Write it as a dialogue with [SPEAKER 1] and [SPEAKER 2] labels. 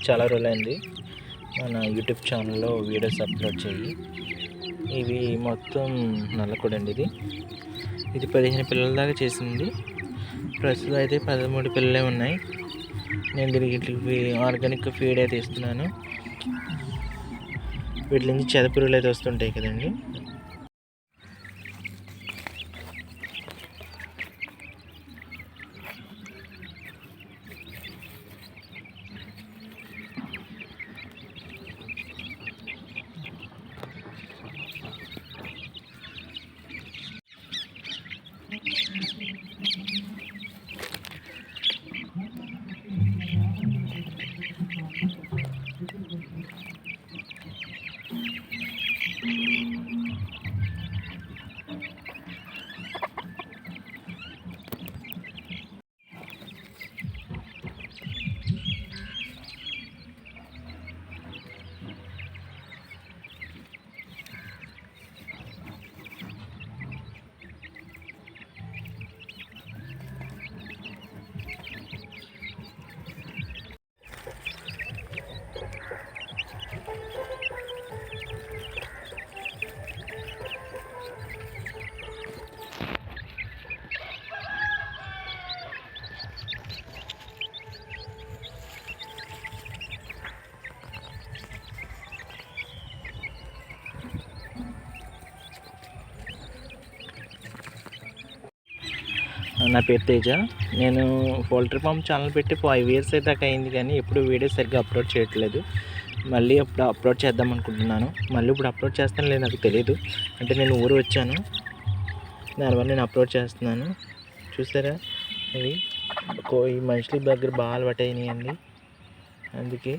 [SPEAKER 1] చాలా రోజులైంది. మన యూట్యూబ్ ఛానల్లో వీడియోస్ అప్లోడ్ చేయి. ఇవి మొత్తం నల్లకూడండి ఇది. ఇది పదిహేను పిల్లల దాకా చేసింది. ప్రస్తుతం అయితే పదమూడు పిల్లలే ఉన్నాయి. నేను దీనికి వీటికి ఆర్గానిక్ ఫీడ్ అయితే ఇస్తున్నాను. వీటి నుంచి చెదపురుగులు అయితే వస్తుంటాయి కదండి. నా పేరు తేజ. నేను పౌల్ట్రీ ఫామ్ ఛానల్ పెట్టి ఫైవ్ ఇయర్స్ అయితే దాకా అయింది కానీ ఎప్పుడు వీడియో సరిగ్గా అప్లోడ్ చేయట్లేదు. మళ్ళీ అప్పుడు అప్లోడ్ చేద్దాం అనుకుంటున్నాను. మళ్ళీ ఇప్పుడు అప్లోడ్ చేస్తాను లేదు నాకు తెలియదు అంటే నేను ఊరు వచ్చాను. దానివల్ల నేను అప్లోడ్ చేస్తున్నాను. చూసారా? ఇవి ఈ మనుషుల దగ్గర బాగా అలవాటు అయినాయండి అందుకే